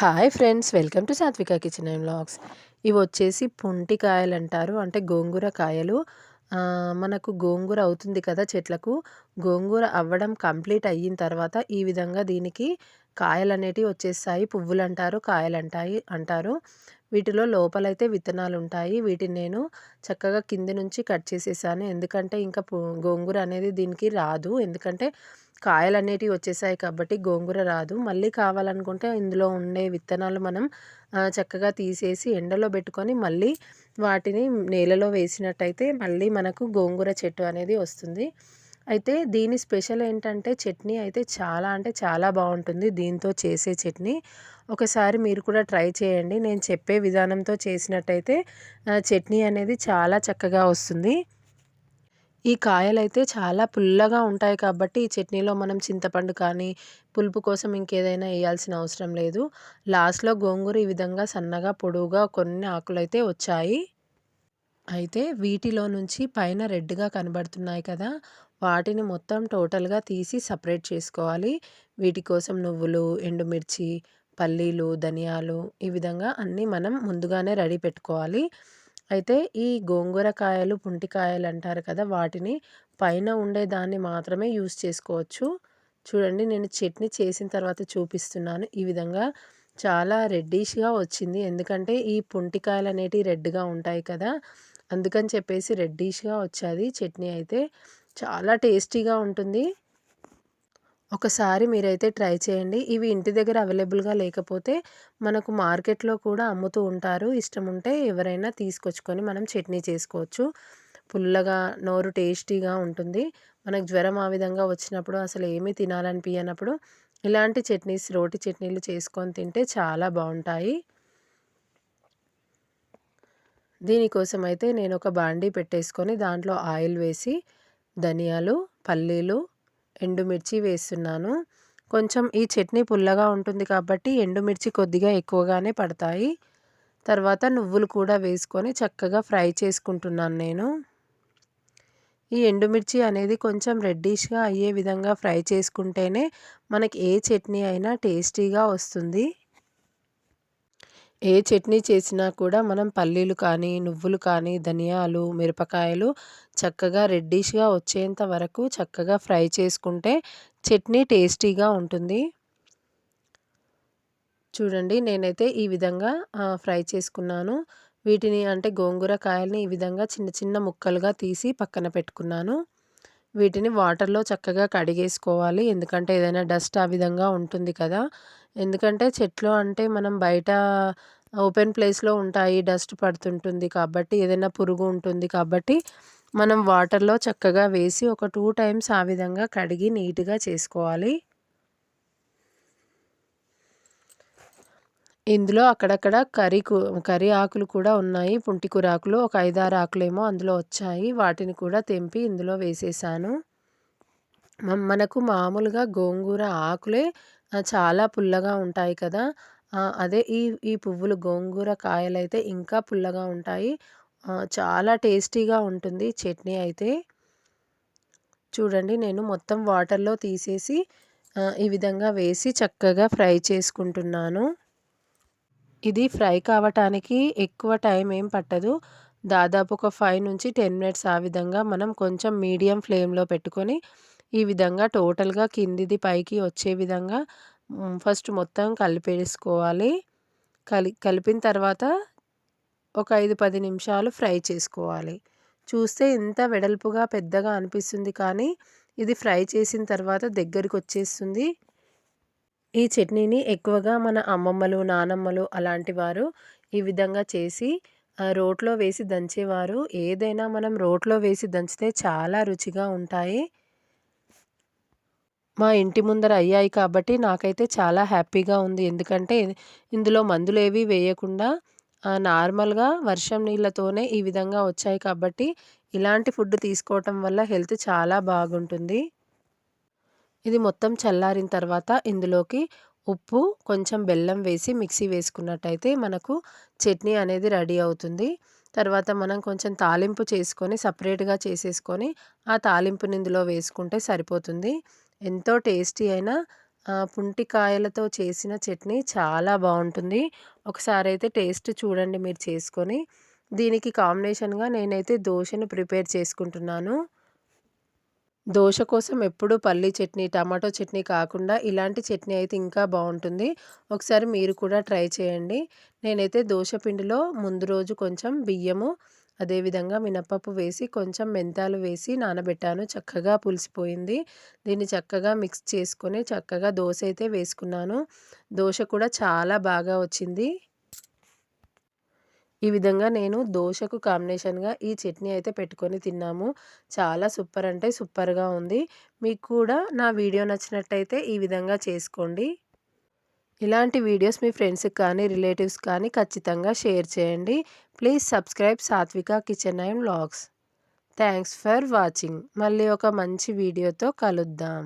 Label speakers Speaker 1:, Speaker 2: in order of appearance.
Speaker 1: Hi friends welcome to Satvika kitchen and vlogs. ఇవి వచ్చేసి పుంటి కాయలు అంటారు అంటే గోంగూర కాయలు. మనకు గోంగూర అవుతుంది కదా చెట్లకు. గోంగూర అవ్వడం కంప్లీట్ అయిన తర్వాత ఈ విధంగా దీనికి కాయలు అనేటివి వచ్చేస్తాయి పువ్వులు అంటారు కాయలు అంటాయి అంటారు. వీటిలో లోపలైతే విత్తనాలు ఉంటాయి వీటిని నేను చక్కగా కింది నుంచి కట్ చేసేసాను. ఎందుకంటే ఇంకా గోంగూర అనేది దీనికి రాదు. ఎందుకంటే కాయలు అనేటివి వచ్చేసాయి కాబట్టి గోంగూర రాదు. మళ్ళీ కావాలనుకుంటే ఇందులో ఉండే విత్తనాలు మనం చక్కగా తీసేసి ఎండలో పెట్టుకొని మళ్ళీ వాటిని నేలలో వేసినట్టయితే మళ్ళీ మనకు గోంగూర చెట్టు అనేది వస్తుంది. అయితే దీని స్పెషల్ ఏంటంటే చట్నీ అయితే చాలా అంటే చాలా బాగుంటుంది దీంతో చేసే చట్నీ. ఒకసారి మీరు కూడా ట్రై చేయండి. నేను చెప్పే విధానంతో చేసినట్టయితే చట్నీ అనేది చాలా చక్కగా వస్తుంది. ఈ కాయలైతే చాలా పుల్లగా ఉంటాయి కాబట్టి ఈ చట్నీలో మనం చింతపండు కానీ పులుపు కోసం ఇంకేదైనా వేయాల్సిన అవసరం లేదు. లాస్ట్లో గోంగూర ఈ విధంగా సన్నగా పొడవుగా కొన్ని ఆకులైతే వచ్చాయి. అయితే వీటిలో నుంచి పైన రెడ్గా కనబడుతున్నాయి కదా వాటిని మొత్తం టోటల్గా తీసి సపరేట్ చేసుకోవాలి. వీటి కోసం నువ్వులు ఎండుమిర్చి పల్లీలు ధనియాలు ఈ విధంగా అన్నీ మనం ముందుగానే రెడీ పెట్టుకోవాలి. అయితే ఈ గోంగూర కాయలు పుంటికాయలు అంటారు కదా! వాటిని పైన ఉండే దాన్ని మాత్రమే యూస్ చేసుకోవచ్చు. చూడండి నేను చట్నీ చేసిన తర్వాత చూపిస్తున్నాను. ఈ విధంగా చాలా రెడ్డిష్గా వచ్చింది. ఎందుకంటే ఈ పుంటికాయలు అనేటివి రెడ్గా ఉంటాయి కదా! అందుకని చెప్పేసి రెడ్డిష్గా వచ్చేది చట్నీ అయితే. చాలా టేస్టీగా ఉంటుంది. ఒకసారి మీరైతే ట్రై చేయండి. ఇవి ఇంటి దగ్గర అవైలబుల్గా లేకపోతే మనకు మార్కెట్లో కూడా అమ్ముతూ ఉంటారు. ఇష్టం ఉంటే ఎవరైనా తీసుకొచ్చుకొని మనం చట్నీ చేసుకోవచ్చు. పుల్లగా నోరు టేస్టీగా ఉంటుంది. మనకు జ్వరం ఆ విధంగా వచ్చినప్పుడు అసలు ఏమీ తినాలనిపించినప్పుడు ఇలాంటి చట్నీస్ రోటి చట్నీలు చేసుకొని తింటే చాలా బాగుంటాయి. దీనికోసం అయితే నేను ఒక బాండీ పెట్టేసుకొని దాంట్లో ఆయిల్ వేసి ధనియాలు పల్లీలు ఎండుమిర్చి వేస్తున్నాను. కొంచెం ఈ చట్నీ పుల్లగా ఉంటుంది కాబట్టి ఎండుమిర్చి కొద్దిగా ఎక్కువగానే పడతాయి. తర్వాత నువ్వులు కూడా వేసుకొని చక్కగా ఫ్రై చేసుకుంటున్నాను నేను. ఈ ఎండుమిర్చి అనేది కొంచెం రెడ్డిష్గా అయ్యే విధంగా ఫ్రై చేసుకుంటేనే మనకి ఏ చట్నీ అయినా టేస్టీగా వస్తుంది. ఏ చట్నీ చేసినా కూడా మనం పల్లీలు కానీ నువ్వులు కానీ ధనియాలు మిరపకాయలు చక్కగా రెడ్డిష్గా వచ్చేంత వరకు చక్కగా ఫ్రై చేసుకుంటే చట్నీ టేస్టీగా ఉంటుంది. చూడండి నేనైతే ఈ విధంగా ఫ్రై చేసుకున్నాను. వీటిని అంటే గోంగూర కాయల్ని ఈ విధంగా చిన్న చిన్న ముక్కలుగా తీసి పక్కన పెట్టుకున్నాను. వీటిని వాటర్లో చక్కగా కడిగేసుకోవాలి. ఎందుకంటే ఏదైనా డస్ట్ ఆ విధంగా ఉంటుంది కదా! ఎందుకంటే చెట్లు అంటే మనం బయట ఓపెన్ ప్లేస్లో ఉంటాయి డస్ట్ పడుతుంటుంది కాబట్టి ఏదైనా పురుగు ఉంటుంది కాబట్టి మనం వాటర్లో చక్కగా వేసి ఒక టూ టైమ్స్ ఆ విధంగా కడిగి నీట్గా చేసుకోవాలి. ఇందులో అక్కడక్కడ కర్రీ కర్రీ ఆకులు కూడా ఉన్నాయి. పుంటికూర ఆకులు ఒక ఐదారు ఆకులేమో అందులో వచ్చాయి. వాటిని కూడా తెంపి ఇందులో వేసేసాను. మనకు మామూలుగా గోంగూర ఆకులే చాలా పుల్లగా ఉంటాయి కదా. అదే ఈ ఈ పువ్వులు గోంగూర కాయలైతే ఇంకా పుల్లగా ఉంటాయి. చాలా టేస్టీగా ఉంటుంది చట్నీ అయితే. చూడండి నేను మొత్తం వాటర్లో తీసేసి ఈ విధంగా వేసి చక్కగా ఫ్రై చేసుకుంటున్నాను. ఇది ఫ్రై కావటానికి ఎక్కువ టైం ఏం పట్టదు. దాదాపు ఒక ఫైవ్ నుంచి టెన్ మినిట్స్ ఆ విధంగా మనం కొంచెం మీడియం ఫ్లేమ్లో పెట్టుకొని ఈ విధంగా టోటల్గా కిందిది పైకి వచ్చే విధంగా ఫస్ట్ మొత్తం కలిపేసుకోవాలి. కలి కలిపిన తర్వాత ఒక ఐదు పది నిమిషాలు ఫ్రై చేసుకోవాలి. చూస్తే ఇంత వెడల్పుగా పెద్దగా అనిపిస్తుంది కానీ ఇది ఫ్రై చేసిన తర్వాత దగ్గరికి వచ్చేస్తుంది. ఈ చట్నీని ఎక్కువగా మన అమ్మమ్మలు నానమ్మలు అలాంటి వారు ఈ విధంగా చేసి రోట్లో వేసి దంచేవారు. ఏదైనా మనం రోట్లో వేసి దంచితే చాలా రుచిగా ఉంటాయి. మా ఇంటి ముందర అయ్యాయి కాబట్టి నాకైతే చాలా హ్యాపీగా ఉంది. ఎందుకంటే ఇందులో మందులు ఏవి వేయకుండా నార్మల్గా వర్షం నీళ్ళతోనే ఈ విధంగా వచ్చాయి కాబట్టి ఇలాంటి ఫుడ్ తీసుకోవటం వల్ల హెల్త్ చాలా బాగుంటుంది. ఇది మొత్తం చల్లారిన తర్వాత ఇందులోకి ఉప్పు కొంచెం బెల్లం వేసి మిక్సీ వేసుకున్నట్టయితే మనకు చట్నీ అనేది రెడీ అవుతుంది. తర్వాత మనం కొంచెం తాలింపు చేసుకొని సపరేట్గా చేసేసుకొని ఆ తాలింపుని ఇందులో వేసుకుంటే సరిపోతుంది. ఎంతో టేస్టీ అయిన పుంటికాయలతో చేసిన చట్నీ చాలా బాగుంటుంది. ఒకసారి అయితే టేస్ట్ చూడండి మీరు చేసుకొని. దీనికి కాంబినేషన్గా నేనైతే దోశను ప్రిపేర్ చేసుకుంటున్నాను. దోశ కోసం ఎప్పుడు పల్లీ చట్నీ టమాటో చట్నీ కాకుండా ఇలాంటి చట్నీ అయితే ఇంకా బాగుంటుంది. ఒకసారి మీరు కూడా ట్రై చేయండి. నేనైతే దోశ పిండిలో ముందు రోజు కొంచెం బియ్యము అదేవిధంగా మినప్పప్పు వేసి కొంచెం మెంతాలు వేసి నానబెట్టాను. చక్కగా పులిసిపోయింది. దీన్ని చక్కగా మిక్స్ చేసుకొని చక్కగా దోశ అయితే వేసుకున్నాను. దోశ కూడా చాలా బాగా వచ్చింది. ఈ విధంగా నేను దోశకు కాంబినేషన్గా ఈ చట్నీ అయితే పెట్టుకొని తిన్నాము. చాలా సూపర్ అంటే సూపర్గా ఉంది. మీకు కూడా నా వీడియో నచ్చినట్టయితే ఈ విధంగా చేసుకోండి. ఇలాంటి వీడియోస్ మీ ఫ్రెండ్స్కి కానీ రిలేటివ్స్ కానీ ఖచ్చితంగా షేర్ చేయండి. Please subscribe Satvika kitchen and vlogs. Thanks for watching. మళ్ళీ ఒక మంచి వీడియోతో కలుద్దాం.